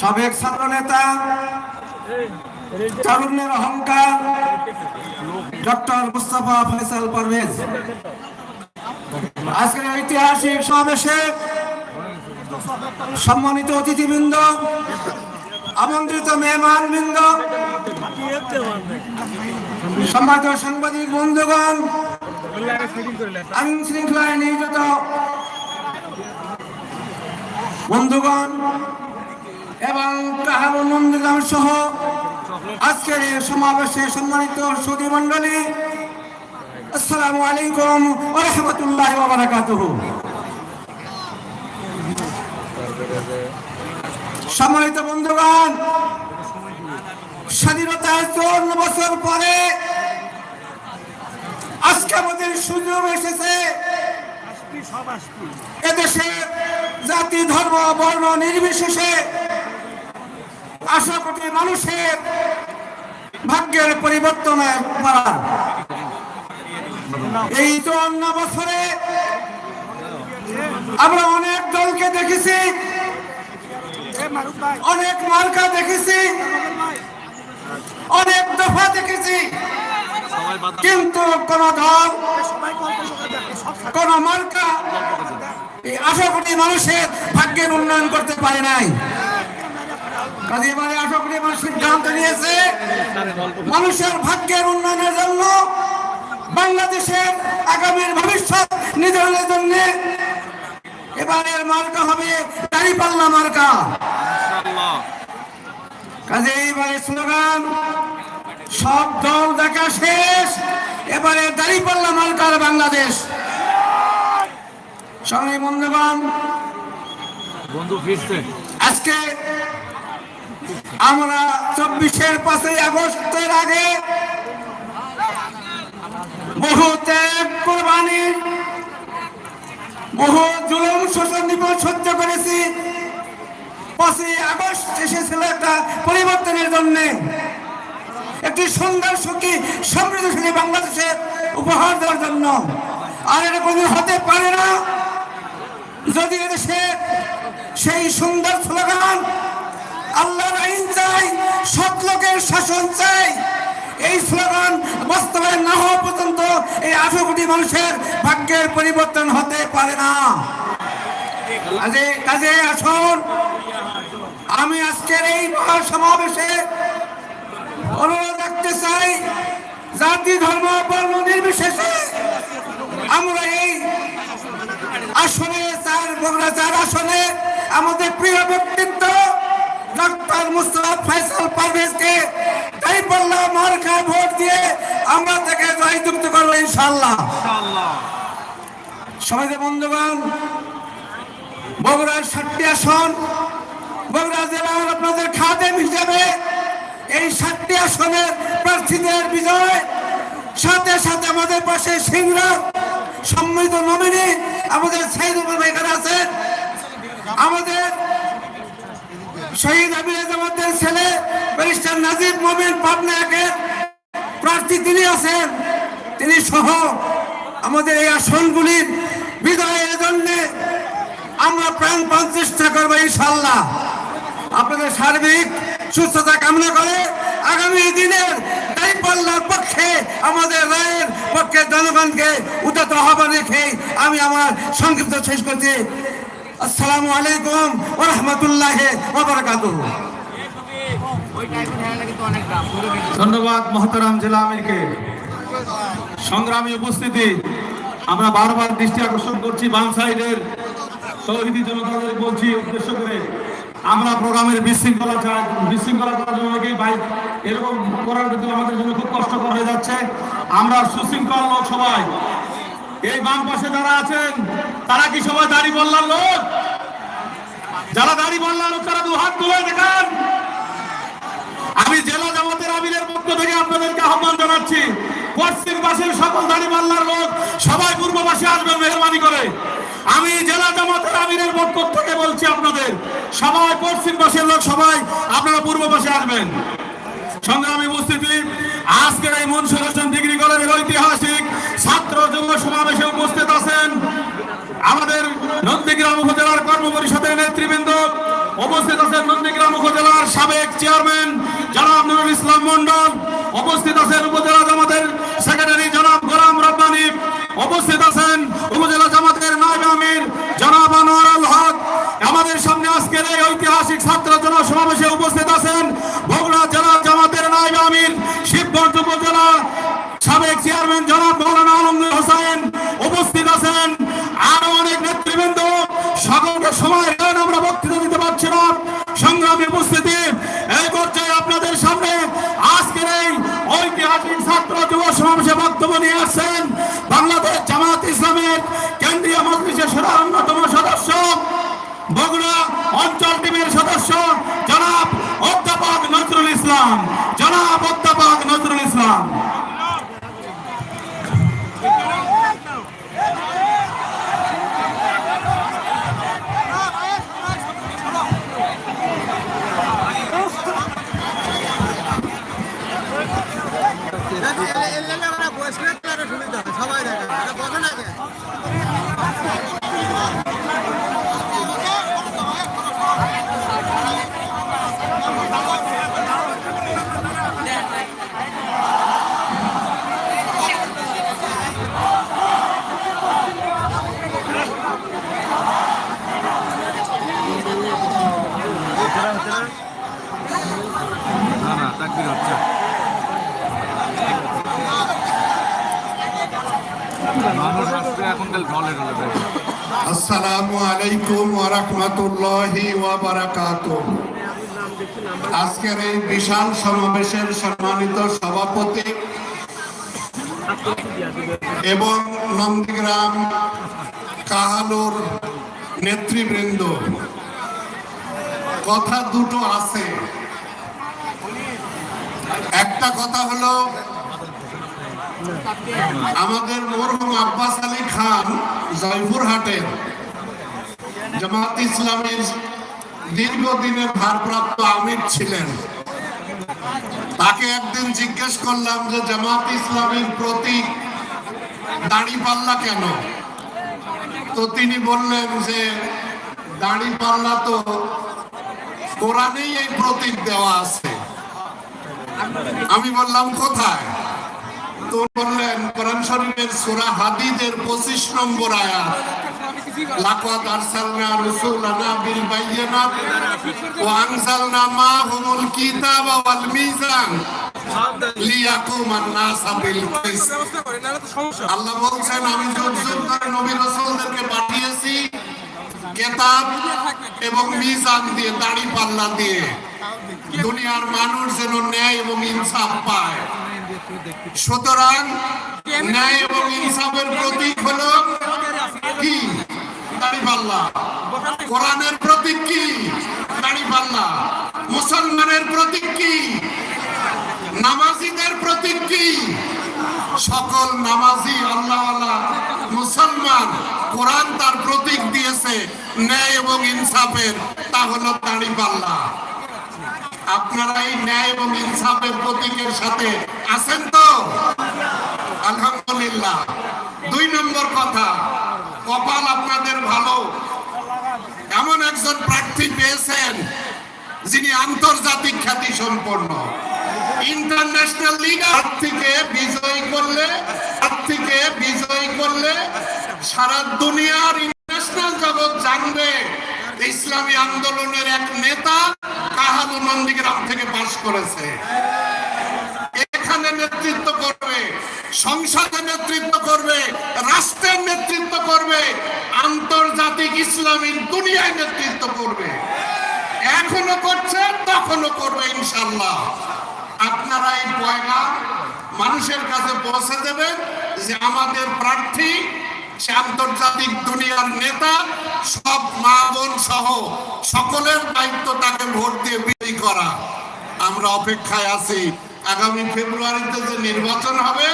সাবেক ছাত্র নেতা তারুণ্যের অহংকার, ডক্টর মুস্তাফা ফয়সাল পারভেজ। আজকের ঐতিহাসিক সমাবেশে সম্মানিত অতিথিবৃন্দ, আমন্ত্রিত মেহমান বৃন্দ সম্মানিত সাংবাদিক বন্ধুগণ আইন শৃঙ্খলায় নিয়োজিত বন্ধুগণ এবং কাহার নন্দীগ্রাম সহ আজকের এই সমাবেশে সম্মানিত সুদী মন্ডলী আসসালামু আলাইকুম রাহমাতুল্লাহি সম্মানিত বন্ধুগণ, স্বাধীনতার চুয়ান্ন বছর পরে আজকে আমাদের সুযোগ এসেছে। এদেশে জাতি, ধর্ম, বর্ণ নির্বিশেষে আশা কোটি মানুষের ভাগ্যের পরিবর্তন করার এই চুয়ান্ন বছরে আমরা অনেক দলকে দেখেছি, অনেক মার্কা দেখেছি, অনেক দফা দেখেছি, কিন্তু কোন দল, কোন মার্কা, এই আশা কোটি মানুষের ভাগ্যের উন্নয়ন করতে পারে নাই। এবারে মানুষ সিদ্ধান্ত নিয়েছে মানুষের ভাগ্যের উন্নয়নের জন্য বাংলাদেশের আগামীর ভবিষ্যৎ নির্ধারণের জন্য এবারের মার্কা হবে দাঁড়িপাল্লা মার্কা। কাজে এইবারে স্লোগান সব দল দেখা শেষ এবারে দাঁড়িপাল্লা মার্কার বাংলাদেশ। সঙ্গে বন্ধুগণ বন্ধু ফিরছে। আজকে আমরা চব্বিশের পাঁচই আগস্টের আগে বহু ত্যাগ কোরবানি বহু জুলুম শোষণ নিপীড়ন সহ্য করেছি। পাঁচই আগস্ট এসেছিল একটা পরিবর্তনের জন্য। একটি সুন্দর, সুখী, সমৃদ্ধশালী বাংলাদেশের উপহার দেওয়ার জন্য। আর এটা কোনদিন হতে পারে না। যদি এদেশে সেই সুন্দর স্লোগান আল্লাহর আইন চাই, সৎ লোকের শাসন চাই। এই স্লোগান বাস্তবায়ন না হওয়া পর্যন্ত এই আঠারো কোটি মানুষের ভাগ্যের পরিবর্তন হতে পারে না। কাজে কাজে আসুন। আমি আজকের এই মহা সমাবেশে অনুরোধ রাখতে চাই, জাতি, ধর্ম, বর্ণ নির্বিশেষে আমরা এই আসনে, চার বগুড়া চার আসনে আমাদের প্রিয় ব্যক্তিত্ব ডক্টর মুস্তফা ফয়সাল পারভেজকে তাই বললাম মার্কায় ভোট দিয়ে আমরা তাকে জয়যুক্ত করব ইনশাল্লাহ সবাই বন্ধুগণ, বগুড়ার ষাটটি আসন, বগুড়া জেলার আপনাদের খাদেম হিসেবে এই সাতটি আসনের প্রার্থীদের বিজয়, সাথে সাথে আমাদের পাশে সিংরা, সম্মিলিত নমিনি আমাদের সাইদুল এখানে আছেন। আমাদের শহীদ আমির জামাতের ছেলে, ব্যারিস্টার নাজিব মোমিন পাবনা প্রার্থী তিনি আছেন। তিনি সহ আমাদের এই আসনগুলির বিজয়ের জন্য আমরা প্রাণপণ চেষ্টা করব ইনশাল্লাহ আপনাদের সার্বিক সুস্থতা কামনা করে আগামী দিনের দায়িত্বপাল্লার পক্ষে আমাদের রায়ের পক্ষে জনগণকে উদ্যত আহ্বান রেখে আমি আমার সংক্ষিপ্ত শেষ করছি। আসসালামু আলাইকুম ও রহমতুল্লাহ ধন্যবাদ মহতারাম জেলা আমিরকে। সংগ্রামী উপস্থিতি, আমরা বারবার দৃষ্টি আকর্ষণ করছি বাম সাইডের শহীদি জনতাদের বলছি, উদ্দেশ্য করে আমরা প্রোগ্রামের বিশৃঙ্খলা চাই, বিশৃঙ্খলা করার জন্য অনেকেই বাইক, এরকম করার কিন্তু আমাদের জন্য খুব কষ্টকর হয়ে যাচ্ছে। আমরা সুশৃঙ্খল লোক সবাই এই বাম পাশে যারা আছেন তারা কি সবাই দাড়ি বললাম লোক? যারা দাড়ি বললাম লোক, তারা দু হাত তুলে দেখান। আমি জেলা জামাতের আমিরের পক্ষ থেকে আপনাদেরকে আহ্বান জানাচ্ছি পশ্চিম পাশের সকল দাড়ি মাল্লার লোক, সবাই পূর্ব পাশে আসবেন মেহরবানি করে। আমি জেলা জামাতের আমিরের পক্ষ থেকে বলছি আপনাদের, সবাই পশ্চিম পাশের লোক, সবাই আপনারা পূর্ব পাশে আসবেন সংগ্রামী উপস্থিতি, আজকের এই মনসুর হোসেন ডিগ্রি কলেজের ঐতিহাসিক ছাত্র যুব সমাবেশে উপস্থিত আছেন আমাদের নন্দীগ্রাম উপজেলার কর্ম পরিষদের নেতৃবৃন্দ উপস্থিত আছেন নন্দীগ্রাম উপজেলার সাবেক চেয়ারম্যান জনাব নুরুল ইসলাম মন্ডল উপস্থিত আছেন উপজেলা জামাতের সেক্রেটারি জনাব গোলাম রব্বানি, উপস্থিত আছেন উপজেলা জামাতের নায়ব আমির জনাব আনোয়ার আল হক। আমাদের সামনে আজকের এই ঐতিহাসিক ছাত্র জনসমাবেশে উপস্থিত আছেন বগুড়া জেলা জামাতের নায়ব আমির, শিবগঞ্জ উপজেলা সাবেক চেয়ারম্যান জনাব আজকের এই বিশাল সমাবেশের সম্মানিত সভাপতি এবং নন্দীগ্রাম কাহালুর নেতৃবৃন্দ। কথা দুটো আছে। একটা কথা হলো, আমাদের মরহুম আব্বাস আলী খান জয়পুরহাটের। জামাত ইসলামের দীর্ঘদিনের ভারপ্রাপ্ত আমির ছিলেন। তাকে একদিন জিজ্ঞেস করলাম যে, জামাত ইসলামের প্রতীক দাড়ি পাল্লা কেন? তো তিনি বললেন যে, দাড়ি পাল্লা তো কোরআনেই এই প্রতীক দেওয়া আছে। আমি বললাম, কোথায়? তো বললেন, কোরআন শরীফের সূরা হাদিদের 25 নম্বর আয়াত। আল্লাহ বলছেন, আমি নবী পাঠিয়েছি, কিতাব এবং মিজান দিয়ে, দাড়ি পাল্লা দিয়ে, দুনিয়ার মানুষ যেন ন্যায় এবং ইনসাফ পায়। সুতরাং ন্যায় এবং ইনসাফের প্রতীক হলো কি? দাড়িপাল্লা কোরআনের প্রতীক কি? দাড়িপাল্লা মুসলমানের প্রতীক কি? নামাজিদের প্রতীক কি? সকল নামাজি আল্লাহ মুসলমান কোরআন তার প্রতীক দিয়েছে, ন্যায় এবং ইনসাফের। তা হলো দাড়িপাল্লা আপনারা এই ন্যায় এবং ইনসাফের প্রতীকের সাথে আছেন তো? আলহামদুলিল্লাহ। দুই নম্বর কথা, কপাল আপনাদের ভালো। এমন একজন প্রার্থী পেয়েছেন যিনি আন্তর্জাতিক খ্যাতি সম্পন্ন। ইন্টারন্যাশনাল লিগার থেকে বিজয়ী করলে থেকে বিজয়ী করলে সারা দুনিয়ার ইন্টারন্যাশনাল জগৎ জানবে ইসলামী আন্দোলনের এক নেতা থেকে পাশ করেছে। এখানে নেতৃত্ব করবে, সংসদে নেতৃত্ব করবে, রাষ্ট্রের নেতৃত্ব করবে, আন্তর্জাতিক ইসলামিক দুনিয়ায় নেতৃত্ব করবে। এখনও করছে তখনও করবে ইনশাল্লাহ আপনারা এই পয়গা মানুষের কাছে পৌঁছে দেবেন যে আমাদের প্রার্থী সে আন্তর্জাতিক দুনিয়ার নেতা, সব মা বোন সহ সকলের দায়িত্ব তাকে ভোট দিয়ে বিজয়ী করা। আমরা অপেক্ষায় আছি। আগামী ফেব্রুয়ারিতে যে নির্বাচন হবে,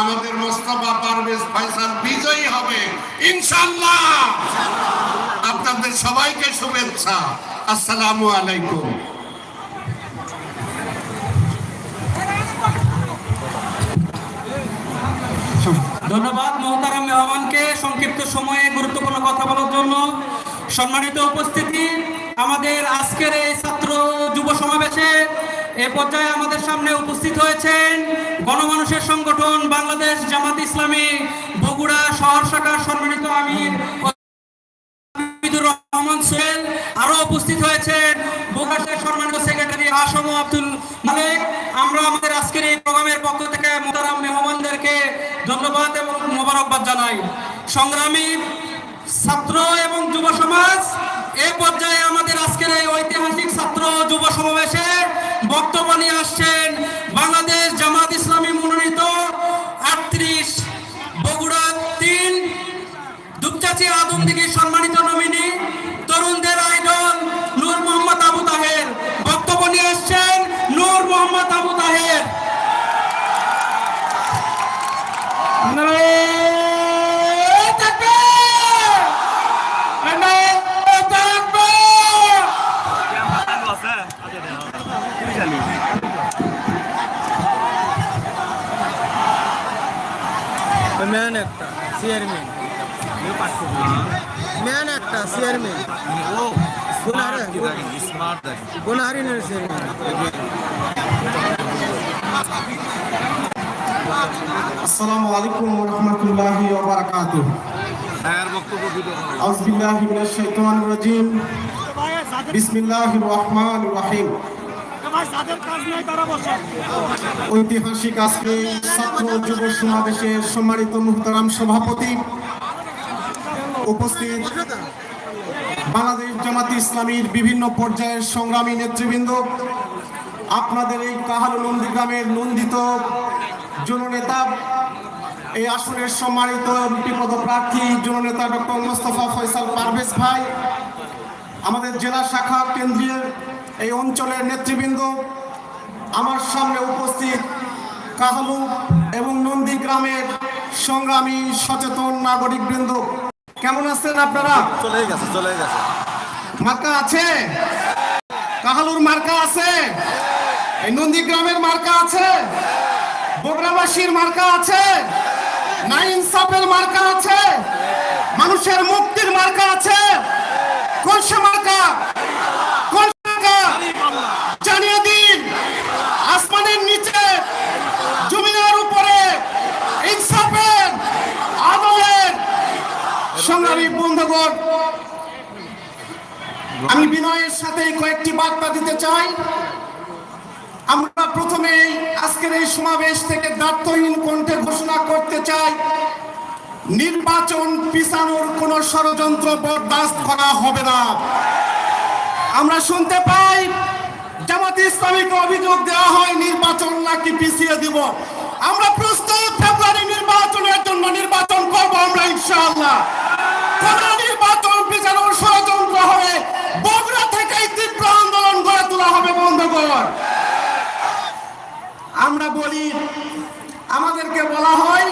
আমাদের মোস্তফা পারভেজ ফয়সাল বিজয়ী হবে ইনশাল্লাহ আপনাদের সবাইকে শুভেচ্ছা। আসসালামু আলাইকুম। ধন্যবাদ মহতারাম মেহমানকে সংক্ষিপ্ত সময়ে গুরুত্বপূর্ণ কথা বলার জন্য। সম্মানিত উপস্থিতি, আমাদের আজকের এই ছাত্র যুব সমাবেশে এ পর্যায়ে আমাদের সামনে উপস্থিত হয়েছেন গণমানুষের সংগঠন বাংলাদেশ জামাত ইসলামী বগুড়া শহর শাখার সম্মানিত আমির জানাই সংগ্রামী ছাত্র এবং যুব সমাজ এই পর্যায়ে আমাদের আজকের এই ঐতিহাসিক ছাত্র যুব সমাবেশে বক্তব্য নিয়ে আসছেন বাংলাদেশ জামাত ইসলামী মনোনীত আটত্রিশ বগুড়া তিন দুপচাচি আদমদিঘি সম্মানিত চেয়ারম্যান। ম্যান একটা চেয়ারম্যান। ও গোনাহারিনের চেয়ারম্যান। আসসালামু আলাইকুম রহমতুল্লাহি ওবারাকাতুহ হ্যাঁ বক্তব্য ভিডিও আউযু বিল্লাহি মিনাশ শাইতানির রাজিম। বিসমিল্লাহির রহমানির রহিম। ঐতিহাসিক আজকে ছাত্র যুব সমাবেশের সম্মানিত মুহতারাম সভাপতি উপস্থিত। বাংলাদেশ জামাতি ইসলামীর বিভিন্ন পর্যায়ের সংগ্রামী নেতৃবৃন্দ, আপনাদের এই কাহালু নন্দীগ্রামের নন্দিত জননেতা, এই আসনের সম্মানিত এমপি পদপ্রার্থী জননেতা ডক্টর মোস্তফা ফয়সাল পারভেজ ভাই, আমাদের জেলা শাখা কেন্দ্রীয় এই অঞ্চলের নেতৃবৃন্দ আমার সামনে উপস্থিত কাহালু এবং নন্দীগ্রামের সংগ্রামী সচেতন নাগরিকবৃন্দ। কেমন আছেন আপনারা? চলে গেছে চলে গেছে। মার্কা আছে? কাহালুর মার্কা আছে? এই নন্দীগ্রামের মার্কা আছে? বগরাবাসীর মার্কা আছে? না ইনসাফের মার্কা আছে? মানুষের মুক্তির মার্কা আছে? কোন সে মার্কা কোন সে মার্কা জানিয়ে দিন আসমানের নিচে জমিনের উপরে ইনসাফের আদলের সংগ্রামী বন্ধুগণ আমি সাথে কয়েকটি বার্তা দিতে চাই। আমরা আজকের এই সমাবেশ থেকে কণ্ঠে ঘোষণা করতে চাই, নির্বাচন পিছানোর কোন ষড়যন্ত্র বরদাস্ত করা হবে না। আমরা শুনতে পাই, জামাত ইসলামীকে অভিযোগ দেওয়া হয়, নির্বাচন নাকি পিছিয়ে দিব। আমরা প্রস্তুত, ফেব্রুয়ারি নির্বাচনের জন্য নির্বাচন করব আমরা ইনশাআল্লাহ। নির্বাচন পিছানোর ষড়যন্ত্র হবে তীব্র আন্দোলন গড়ে তোলা হবে, বন্ধুগণ। আমরা বলি, আমাদেরকে বলা হয়,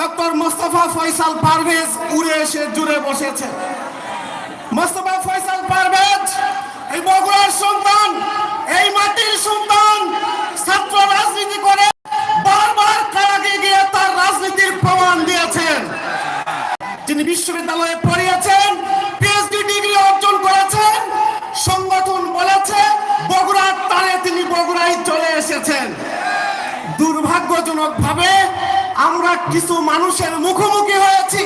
ডক্টর মোস্তফা ফয়সাল পারভেজ উড়ে এসে জুড়ে বসেছে। মোস্তফা ফয়সাল পারভেজ, এই বগুড়ার সন্তান এই মাটির সন্তান ছাত্র রাজনীতি করে বারবার কারাগে গিয়ে তার রাজনীতির প্রমাণ দিয়েছেন। তিনি বিশ্ববিদ্যালয়ে পড়িয়েছেন আমরা কিছু মানুষের মুখোমুখি হয়েছি।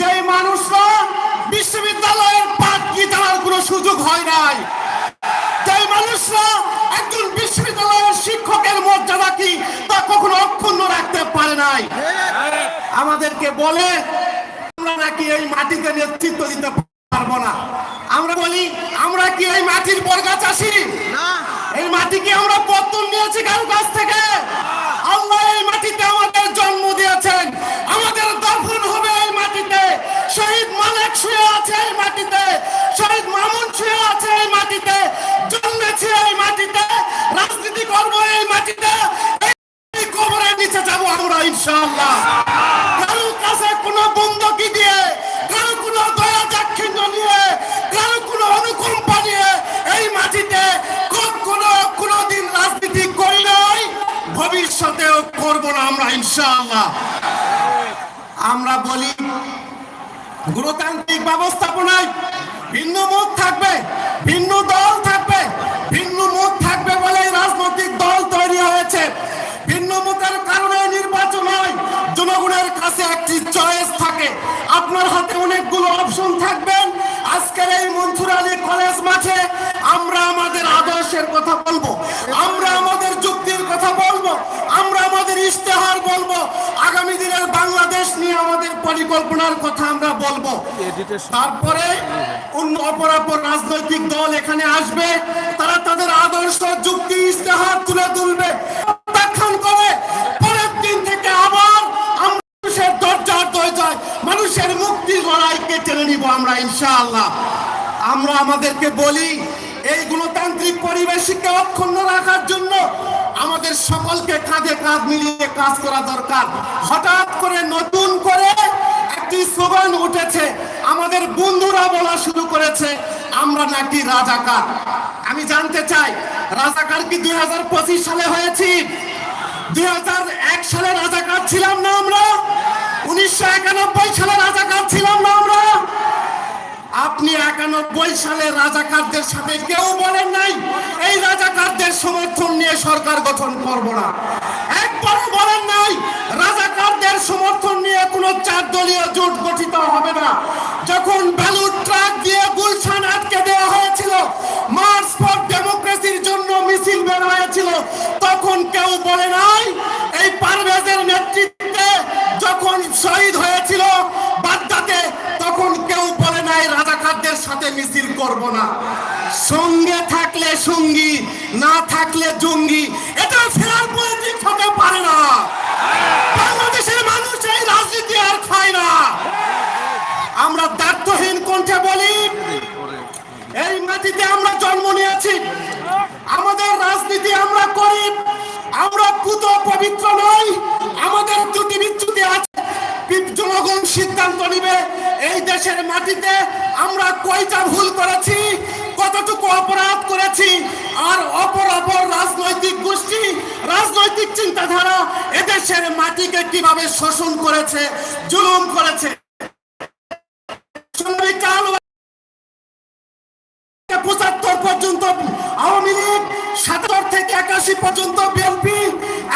যে মানুষরা বিশ্ববিদ্যালয়ের পাঠ কি জানার কোনো সুযোগ হয় নাই। যে মানুষরা একজন বিশ্ববিদ্যালয়ের শিক্ষকের মর্যাদা কি তা কখনো অক্ষুণ্ণ রাখতে পারে নাই। আমাদেরকে বলে আমরা নাকি এই মাটিতে নেতৃত্ব দিতে পারব না। আমরা বলি আমরা কি এই মাটির বর্গা চাষি না। এই মাটি কি আমরা পত্তন নিয়েছি কারও কাছ থেকে? ইনশাআল্লাহ। কারও কাছে কোনো বন্দকি দিয়ে কারও কোনো দয়া দাক্ষিণ্য নিয়ে কারও কোনো অনুকম্পা নিয়ে এই মাটিতে কখনো কোনোদিন রাজনীতি করি নাই। ভবিষ্যতেও করব না আমরা ইনশাআল্লাহ। আমরা বলি, গণতান্ত্রিক ব্যবস্থাপনায় ভিন্ন মত থাকবে, ভিন্ন দল থাকবে, ভিন্ন মত থাকবে বলে রাজনৈতিক দল তৈরি হয়েছে। মতামতের কারণে নির্বাচন হয় জনগণের কাছে একটি চয়েস থাকে। আপনার হাতে অনেকগুলো অপশন থাকবেন আজকের এই মনসুর আলী কলেজ মাঠে আমরা আমাদের আদর্শের কথা বলব আমরা আমাদের যুক্তির কথা বলব আমরা আমাদের ইশতেহার বলব। আগামী দিনের বাংলাদেশ নিয়ে আমাদের পরিকল্পনার কথা আমরা বলব। তারপরে অন্য অপরাপর রাজনৈতিক দল এখানে আসবে তারা তাদের আদর্শ যুক্তি ইশতেহার তুলে তুলবে। প্রত্যাখ্যান করে, পরের দিন থেকে আবার মানুষের দরজার দরজায়, মানুষের মুক্তির লড়াইকে টেনে নিব আমরা, ইনশাআল্লাহ। আমরা আমাদেরকে বলি, এই গণতান্ত্রিক পরিবেশকে অক্ষুণ্ণ রাখার জন্য আমাদের সকলকে কাঁধে কাঁধ মিলিয়ে কাজ করা দরকার। হঠাৎ করে নতুন করে একটি স্লোগান উঠেছে, আমাদের বন্ধুরা বলা শুরু করেছে, আমরা নাকি রাজাকার। আমি জানতে চাই, রাজাকার কি দুই হাজার পঁচিশ সালে হয়েছি? দুই সালে রাজাকার ছিলাম না আমরা। উনিশশো একানব্বই সালে রাজাকার ছিলাম না আমরা। আপনি একানব্বই সালে রাজাকারদের সাথে কেউ বলেন নাই, এই রাজাকারদের সমর্থন নিয়ে সরকার গঠন করব না। একবারও বলেন নাই, রাজাকারদের সমর্থন নিয়ে কোনো চার দলীয় জোট গঠিত হবে না। যখন ব্যালুট ট্রাক দিয়ে গুলশান আটকে দেওয়া হয়েছিল, মার্চ ফর ডেমোক্রেসির জন্য মিছিল বের হয়েছিল, তখন কেউ বলে নাই, এই পারভেজের নেতৃত্বে যখন শহীদ হয়েছিল বাগদাতে তখন কেউ বলে নাই, রাজাকারদের সাথে মিছিল করব না। সঙ্গে থাকলে সঙ্গী, না থাকলে জঙ্গি, এটা ফেরার পলিটিক্স হতে পারে না। বাংলাদেশের মানুষ এই রাজনীতি আর খায় না। আমরা দায়িত্বহীন কণ্ঠে বলি এই মাটিতে আমরা জন্ম নিয়েছি। আমাদের রাজনীতি আমরা করি আমরা পুত পবিত্র নই, আমাদের দুটি বিচ্যুতি আছে। জনগণ সিদ্ধান্ত নিবে, এই দেশের মাটিতে আমরা কয়টা ভুল করেছি, কতটুকু অপরাধ করেছি, আর অপর অপর রাজনৈতিক গোষ্ঠী, রাজনৈতিক চিন্তাধারা এদেশের মাটিকে কীভাবে শোষণ করেছে, জুলুম করেছে? পঁচাত্তর পর্যন্ত, আওয়ামী লীগ সাতাত্তর থেকে একাশি পর্যন্ত, বিএনপি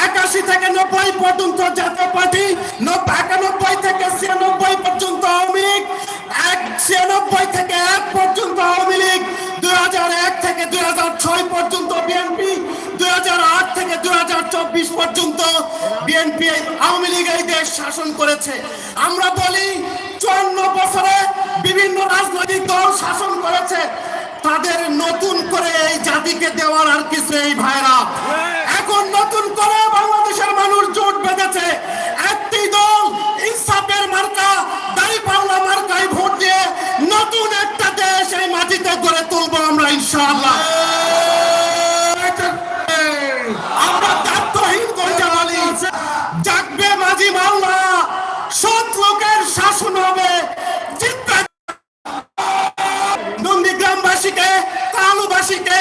একাশি থেকে নব্বই পর্যন্ত জাতীয় পার্টি নব্বই একানব্বই থেকে ছিয়ানব্বই পর্যন্ত আওয়ামী লীগ, এক ছিয়ানব্বই থেকে এক পর্যন্ত আওয়ামী লীগ, দুই হাজার এক থেকে দুই হাজার ছয় পর্যন্ত বিএনপি, দুই হাজার আট থেকে দুই হাজার চব্বিশ পর্যন্ত বিএনপি আওয়ামী লীগ এই দেশ শাসন করেছে। আমরা বলি, চুয়ান্ন বছরে বিভিন্ন রাজনৈতিক দল শাসন করেছে। তাদের নতুন করে এই জাতিকে দেওয়ার আর কিছু এই ভাইরা। এখন নতুন করে বাংলাদেশের মানুষ জোট বেঁধেছে। একটি দল ইনসাফের মার্কা বাংলা মার্কায় ভোট দিয়ে নতুন একটা দেশ এই মাটিতে করে তুলবো আমরা ইনশাআল্লাহ। নন্দীগ্রামবাসীকে কালুবাসীকে,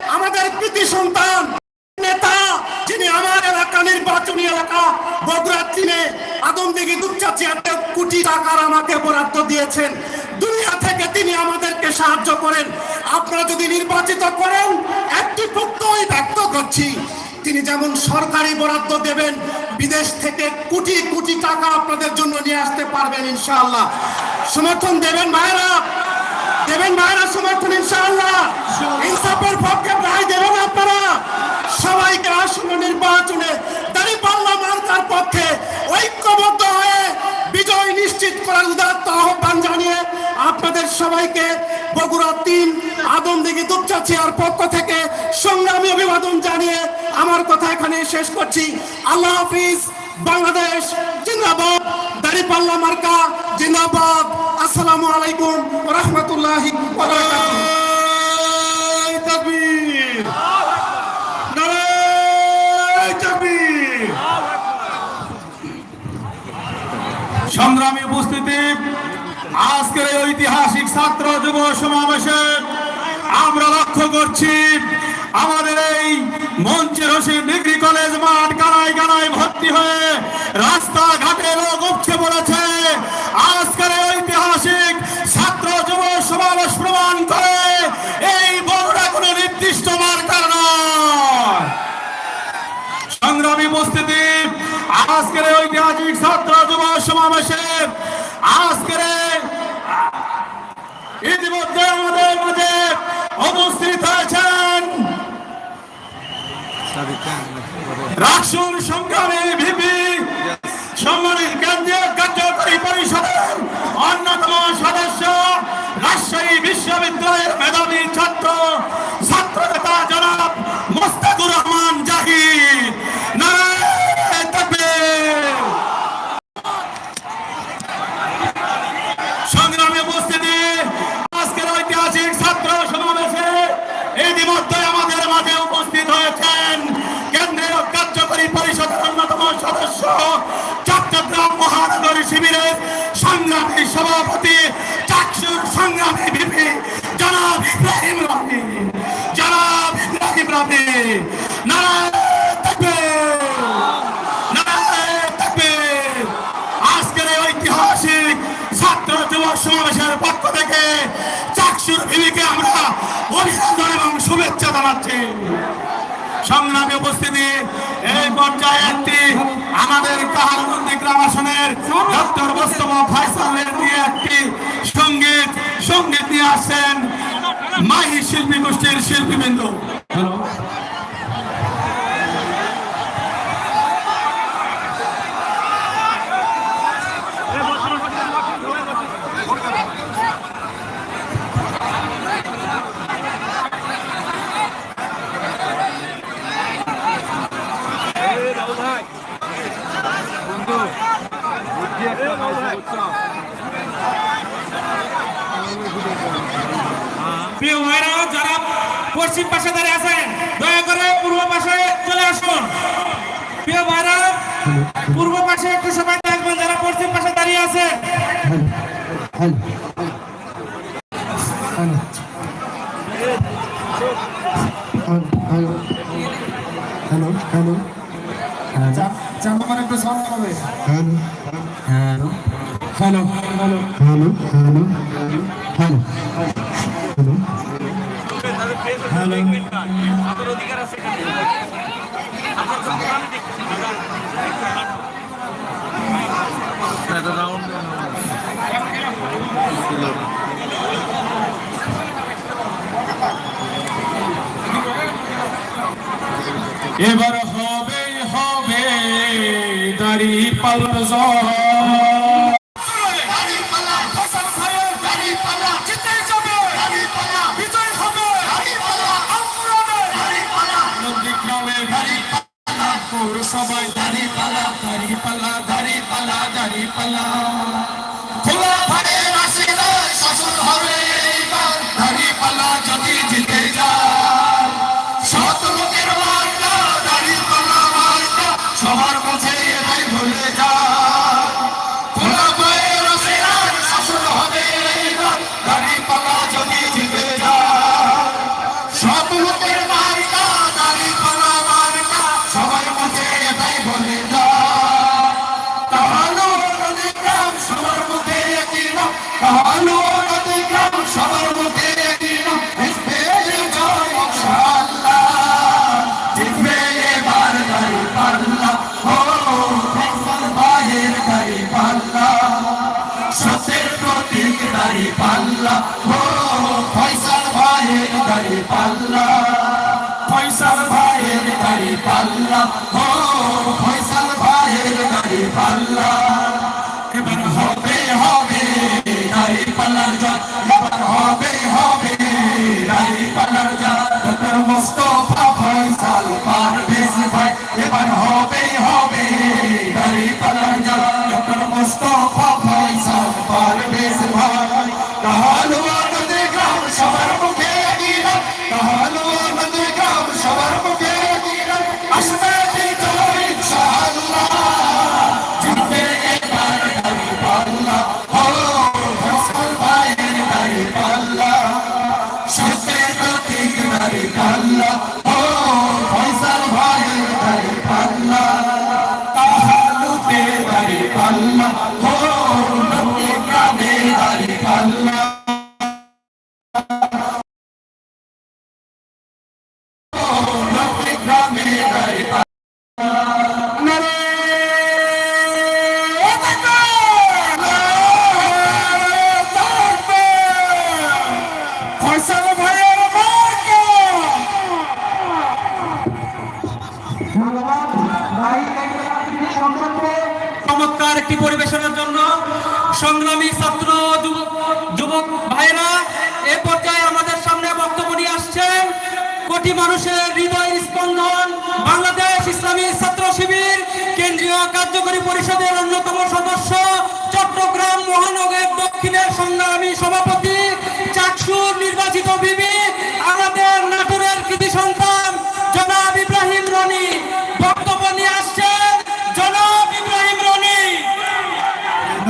আমাদের কৃতি সন্তান, নেতা, যিনি আমার এলাকা নির্বাচনী এলাকা, বগুড়ার চিনে আদমদিঘি দুপচাচিয়াতে কোটি টাকার আমাকে বরাদ্দ দিয়েছেন। দুনিয়া থেকে তিনি আমাদেরকে সাহায্য করেন। আপনারা যদি নির্বাচিত করেন, একটি প্রত্যয় ব্যক্ত করছি। তিনি যেমন সরকারি বরাদ্দ দেবেন, বিদেশ থেকে কোটি কোটি টাকা আপনাদের জন্য নিয়ে আসতে পারবেন ইনশাআল্লাহ। সমর্থন দেবেন ভাইরা দেবেন ভাইরা সমর্থন ইনশাআল্লাহ ইনসাফের পক্ষে রায় দেবেন আপনারা। সবাইকে আসন্ন নির্বাচনে দাঁড়িপাল্লা মার্কার পক্ষে ঐক্যবদ্ধ হয়ে বিজয় নিশ্চিত করার উদাত্ত আহ্বান জানিয়ে আপনাদের সবাইকে বগুড়া তিন আদমদিঘি দুপচাচিয়ার পক্ষ থেকে সংগ্রামী অভিবাদন জানিয়ে আমার কথা এখানে শেষ করছি। আল্লাহ হাফিজ, বাংলাদেশ, জিন্দাবাদ। দাঁড়িপাল্লা মার্কা, জিন্দাবাদ। আসসালামু আলাইকুম রহমতুল্লাহি সংগ্রামী উপস্থিতি আজকের ঐতিহাসিক ছাত্র যুব সমাবেশে আমরা লক্ষ্য করছি আমাদের এই মঞ্চের হোসেন ডিগ্রি কলেজ মাঠ গানায় গানায় ভর্তি হয়ে রাস্তাঘাটে লোক উঠছে পড়েছে। আজকের ঐতিহাসিক ছাত্র যুব সমাবেশ প্রমাণ করে এই বড়টা কোনো নির্দিষ্ট মার্কার সংগ্রামী উপস্থিতি, আজকের ঐতিহাসিক ছাত্র যুব সমাবেশে আজকের ইতিমধ্যে আমাদের মাঝে অনুষ্ঠিত হয়েছে রাসুল সংগ্রামে ভিপি সম্মানিত কেন্দ্রীয় কার্যকরী পরিষদের অন্যতম সদস্য রাজশাহী বিশ্ববিদ্যালয়ের মেধাবী ছাত্র Số. পাশে দাঁড়িয়ে আছেন দয়া করে পূর্ব পাশে চলে আসুন প্রিয় ভাইরা পূর্ব পাশে একটু সময় থাকবেন যারা পশ্চিম পাশে দাঁড়িয়ে আছেন হ্যালো হ্যালো চার নম্বর একটু সাউন্ড হবে hello hello hello hello hello hello hello ভালো এবার হবে হবে দাড়ি পাল্লা হাবিবাল্লাহ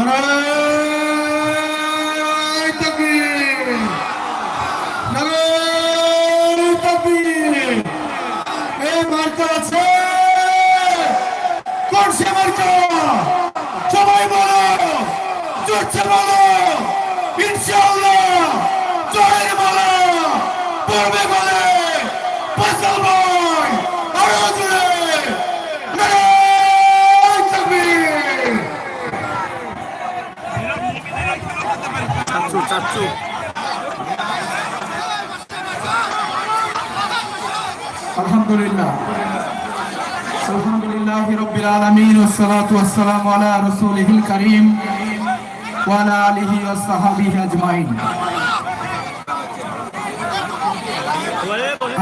নারায়ণ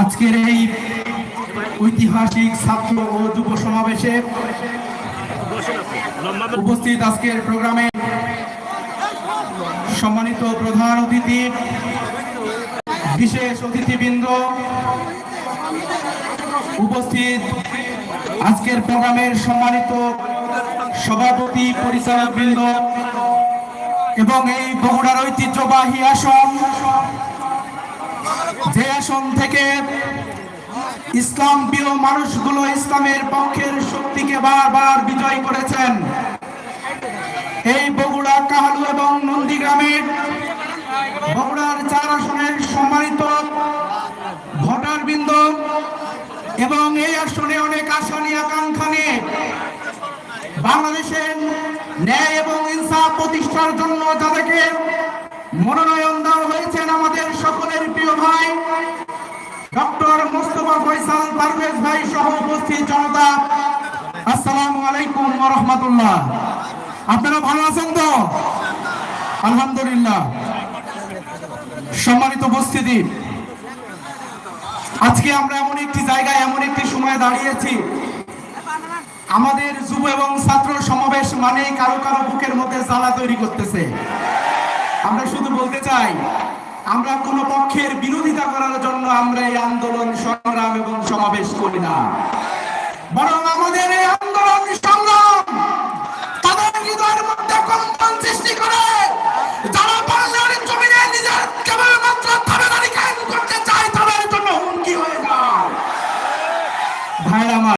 আজকের এই ঐতিহাসিক ছাত্র ও যুব সমাবেশে উপস্থিত আজকের প্রোগ্রামে সম্মানিত প্রধান অতিথি, বিশেষ অতিথিবৃন্দ উপস্থিত আজকের প্রোগ্রামের সম্মানিত সভাপতি পরিচালক বৃন্দ এবং এই বগুড়ার ঐতিহ্যবাহী আসন, যে আসন থেকে ইসলাম প্রিয় মানুষগুলো ইসলামের পক্ষের শক্তিকে বারবার বিজয় করেছেন, এই বগুড়া কাহালু এবং নন্দীগ্রামের বগুড়ার চার আসনের সম্মানিত ভোটার বৃন্দ এবং এই আসনে অনেক আশা নিয়ে আকাঙ্ক্ষা নিয়ে বাংলাদেশের ন্যায় এবং ইনসাফ প্রতিষ্ঠার জন্য যাদেরকে মনোনয়ন দেওয়া হয়েছেন আমাদের সকলের প্রিয় ভাই, ডক্টর মোস্তফা ফয়সাল পারভেজ ভাই সহ উপস্থিত জনতা, আসসালামু আলাইকুম রাহমাতুল্লাহ। আপনারা ভালো আছেন তো? আলহামদুলিল্লাহ। সম্মানিত উপস্থিতি আজকে আমরা এমন একটি জায়গায়, এমন একটি সময় দাঁড়িয়েছি। আমাদের যুব এবং ছাত্র সমাবেশ মানে কারও কারও বুকের মধ্যে জ্বালা তৈরি করতেছে। আমরা শুধু বলতে চাই, আমরা কোনো পক্ষের বিরোধিতা করার জন্য আমরা এই আন্দোলন, সংগ্রাম এবং সমাবেশ করি না। বরং আমাদের এই আন্দোলন, সংগ্রাম তাদের হৃদয়ের মধ্যে কম্পন সৃষ্টি